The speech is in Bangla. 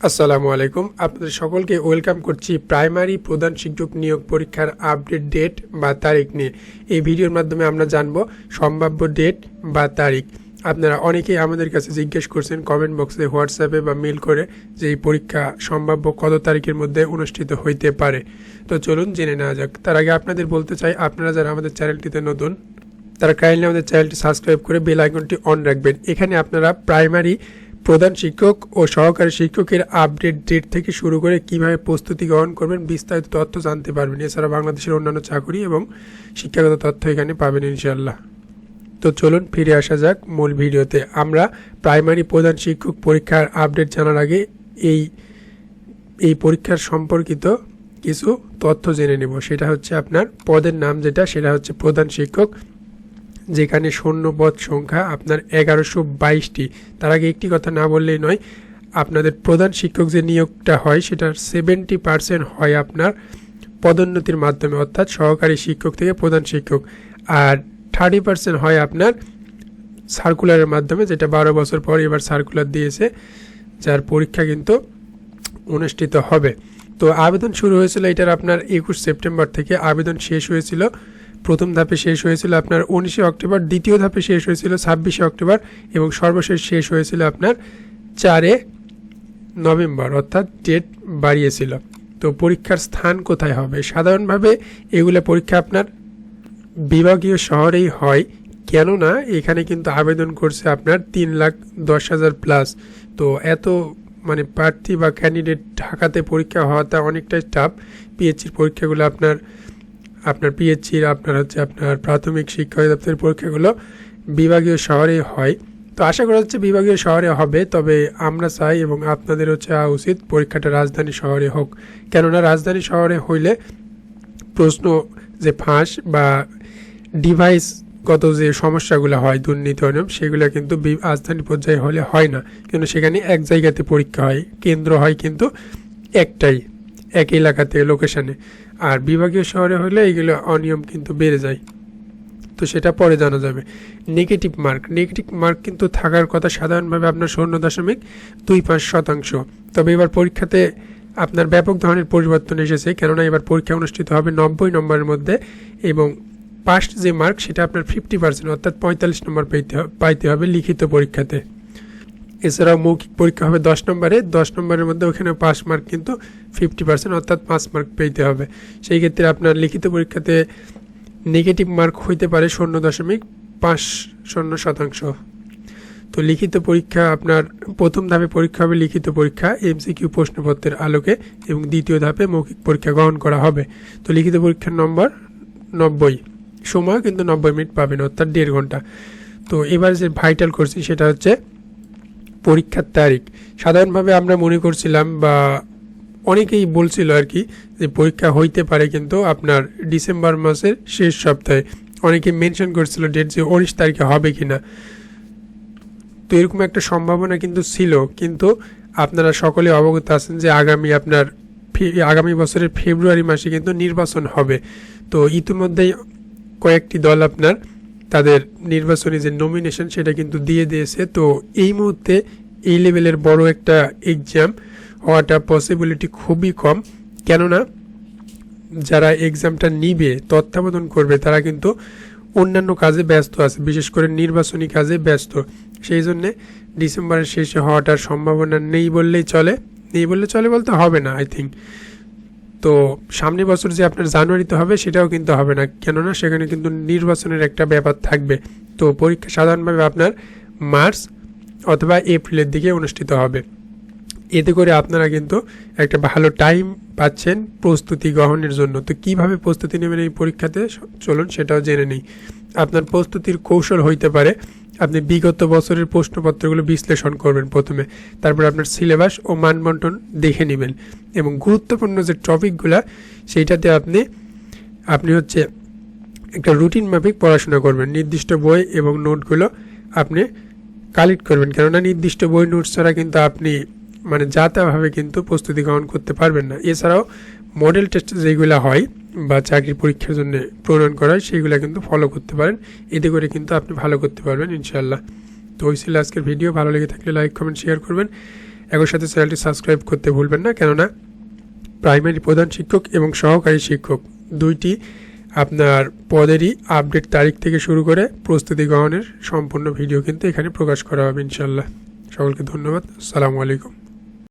আসসালামু আলাইকুম। আপনাদের সকলকে ওয়েলকাম করছি প্রাইমারি প্রধান শিক্ষক নিয়োগ পরীক্ষার আপডেট ডেট বা তারিখ নিয়ে। এই ভিডিওর মাধ্যমে আমরা জানব সম্ভাব্য ডেট বা তারিখ। আপনারা অনেকেই আমাদের কাছে জিজ্ঞেস করছেন কমেন্ট বক্সে হোয়াটসঅ্যাপে বা মেল করে যে এই পরীক্ষা সম্ভাব্য কত তারিখের মধ্যে অনুষ্ঠিত হইতে পারে। তো চলুন জেনে নেওয়া যাক। তার আগে আপনাদের বলতে চাই, আপনারা যারা আমাদের চ্যানেলটিতে নতুন, তারা কাইন্ডলি আমাদের চ্যানেলটি সাবস্ক্রাইব করে বেল আইকনটি অন রাখবেন। এখানে আপনারা প্রাইমারি প্রধান শিক্ষক ও সহকারী শিক্ষকের আপডেট ডেট থেকে শুরু করে কীভাবে প্রস্তুতি গ্রহণ করবেন বিস্তারিত তথ্য জানতে পারবেন। এছাড়া বাংলাদেশের অন্যান্য চাকরি এবং শিক্ষাগত তথ্য এখানে পাবেন ইনশাল্লাহ তো চলুন ফিরে আসা যাক মূল ভিডিওতে। আমরা প্রাইমারি প্রধান শিক্ষক পরীক্ষার আপডেট জানার আগে এই এই পরীক্ষার সম্পর্কিত কিছু তথ্য জেনে নেব। সেটা হচ্ছে আপনার পদের নাম যেটা, সেটা হচ্ছে প্রধান শিক্ষক যেখানে শূন্য পদ সংখ্যা আপনার এগারোশো বাইশটি। তার আগে একটি কথা না বললেই নয়, আপনাদের প্রধান শিক্ষক যে নিয়োগটা হয় সেটার সেভেন্টি পার্সেন্ট হয় আপনার পদোন্নতির মাধ্যমে, অর্থাৎ সহকারী শিক্ষক থেকে প্রধান শিক্ষক। আর থার্টি পার্সেন্ট হয় আপনার সার্কুলারের মাধ্যমে, যেটা বারো বছর পর এবার সার্কুলার দিয়েছে, যার পরীক্ষা কিন্তু অনুষ্ঠিত হবে। তো আবেদন শুরু হয়েছিল এটার আপনার একুশ সেপ্টেম্বর থেকে। আবেদন শেষ হয়েছিল প্রথম ধাপে শেষ হয়েছিল আপনার উনিশে অক্টোবর, দ্বিতীয় ধাপে শেষ হয়েছিল ছাব্বিশে অক্টোবর এবং সর্বশেষ শেষ হয়েছিল আপনার চারে নভেম্বর, অর্থাৎ ডেট বাড়িয়েছিল। তো পরীক্ষার স্থান কোথায় হবে? সাধারণভাবে এগুলো পরীক্ষা আপনার বিভাগীয় শহরেই হয়, কেননা এখানে কিন্তু আবেদন করছে আপনার তিন লাখ দশ হাজার প্লাস তো এত মানে প্রার্থী বা ক্যান্ডিডেট ঢাকাতে পরীক্ষা হওয়াটা অনেকটাই টাফ পিএইচসির পরীক্ষাগুলো আপনার আপনার পিএইচসির আপনার হচ্ছে আপনার প্রাথমিক শিক্ষা অধিদপ্তরের পরীক্ষাগুলো বিভাগীয় শহরে হয়। তো আশা করা হচ্ছে বিভাগীয় শহরে হবে, তবে আমরা চাই এবং আপনাদের হচ্ছে চাওয়া উচিত পরীক্ষাটা রাজধানী শহরে হোক। কেননা রাজধানী শহরে হইলে প্রশ্ন যে ফাঁস বা ডিভাইস গত যে সমস্যাগুলো হয়, দুর্নীতি, অনিয়ম, সেগুলো কিন্তু রাজধানী পর্যায়ে হলে হয় না। কিন্তু সেখানে এক জায়গাতে পরীক্ষা হয়, কেন্দ্র হয় কিন্তু একটাই। এক এলাকাতে লোকেশনে আর বিভাগীয় শহরে হলে এগুলো অনিয়ম কিন্তু বেড়ে যায়। তো সেটা পরে জানা যাবে। নেগেটিভ মার্ক নেগেটিভ মার্ক কিন্তু থাকার কথা সাধারণভাবে আপনার শূন্য দশমিক দুই পাঁচ শতাংশ। তবে এবার পরীক্ষাতে আপনার ব্যাপক ধরনের পরিবর্তন এসেছে, কেননা এবার পরীক্ষা অনুষ্ঠিত হবে নব্বই নম্বরের মধ্যে এবং পাস্ট যে মার্ক সেটা আপনার ফিফটি পার্সেন্ট অর্থাৎ পঁয়তাল্লিশ নম্বর পেতে পাইতে হবে লিখিত পরীক্ষাতে। এছাড়াও মৌখিক পরীক্ষা হবে দশ নম্বরে। দশ নম্বরের মধ্যে ওখানে পাস মার্ক কিন্তু ফিফটি পার্সেন্ট অর্থাৎ পাঁচ মার্ক পেতে হবে। সেই ক্ষেত্রে আপনার লিখিত পরীক্ষাতে নেগেটিভ মার্ক হইতে পারে শূন্য দশমিক পাঁচ শূন্য শতাংশ। তো লিখিত পরীক্ষা আপনার প্রথম ধাপে পরীক্ষা হবে লিখিত পরীক্ষা এমসিকিউ প্রশ্নপত্রের আলোকে এবং দ্বিতীয় ধাপে মৌখিক পরীক্ষা গ্রহণ করা হবে। তো লিখিত পরীক্ষার নম্বর নব্বই। সময় কিন্তু নব্বই মিনিট পাবেন, অর্থাৎ দেড় ঘণ্টা। তো এবার যে ভাইটাল করছি সেটা হচ্ছে পরীক্ষার তারিখ। সাধারণভাবে আমরা মনে করছিলাম বা অনেকেই বলছিল আর কি যে পরীক্ষা হইতে পারে কিন্তু আপনার ডিসেম্বর মাসের শেষ সপ্তাহে। অনেকে মেনশন করছিল ডেট যে উনিশ তারিখে হবে কিনা। তো এরকম একটা সম্ভাবনা কিন্তু ছিল। কিন্তু আপনারা সকলে অবগত আছেন যে আগামী আপনার আগামী বছরের ফেব্রুয়ারি মাসে কিন্তু নির্বাচন হবে। তো ইতিমধ্যেই কয়েকটি দল আপনার তাদের নির্বাচনী যে নমিনেশন সেটা কিন্তু দিয়ে দিয়েছে। তো এই মুহূর্তে এই লেভেলের বড় একটা এক্সাম হওয়াটা পসিবিলিটি খুবই কম। কেননা যারা এক্সামটা নিবে, তত্ত্বাবধান করবে, তারা কিন্তু অন্যান্য কাজে ব্যস্ত আছে, বিশেষ করে নির্বাচনী কাজে ব্যস্ত। সেই জন্যে ডিসেম্বরের শেষে হওয়াটার সম্ভাবনা নেই বললেই চলে। নেই বললে চলে বলতে হবে না আই থিঙ্ক তো সামনের বছর যে আপনার জানুয়ারিতে হবে, সেটাও কিন্তু হবে না। কেননা সেখানে কিন্তু নির্বাচনের একটা ব্যাপার থাকবে। তো পরীক্ষা সাধারণভাবে আপনার মার্চ অথবা এপ্রিলের দিকে অনুষ্ঠিত হবে। এতে করে আপনারা কিন্তু একটা ভালো টাইম পাচ্ছেন প্রস্তুতি গ্রহণের জন্য। তো কীভাবে প্রস্তুতি নেবেন এই পরীক্ষাতে, চলুন সেটাও জেনে নিই। আপনার প্রস্তুতির কৌশল হইতে পারে আপনি বিগত বছরের প্রশ্নপত্রগুলো বিশ্লেষণ করবেন প্রথমে। তারপর আপনার সিলেবাস ও মানবন্টন দেখে নেবেন। এবং গুরুত্বপূর্ণ যে টপিকগুলো, সেইটাতে আপনি আপনি হচ্ছে একটা রুটিন মাফিক পড়াশোনা করবেন। নির্দিষ্ট বই এবং নোটগুলো আপনি কালেক্ট করবেন। কেননা নির্দিষ্ট বই নোটস ছাড়া কিন্তু আপনি মানে যা তাভাবে কিন্তু প্রস্তুতি গ্রহণ করতে পারবেন না। এছাড়াও মডেল টেস্ট যেগুলো হয় বা চাকরির পরীক্ষার জন্য প্রণয়ন করা হয় সেইগুলো কিন্তু ফলো করতে পারেন। এতে করে কিন্তু আপনি ভালো করতে পারবেন ইনশাল্লাহ তো ওই ছিল আজকের ভিডিও ভালো লেগে থাকলে লাইক কমেন্ট শেয়ার করবেন। একই সাথে চ্যানেলটি সাবস্ক্রাইব করতে ভুলবেন না, কেননা প্রাইমারি প্রধান শিক্ষক এবং সহকারী শিক্ষক দুইটি আপনার পদেরই আপডেট তারিখ থেকে শুরু করে প্রস্তুতি গ্রহণের সম্পূর্ণ ভিডিও কিন্তু এখানে প্রকাশ করা হবে ইনশাল্লাহ সকলকে ধন্যবাদ। আসসালামু আলাইকুম।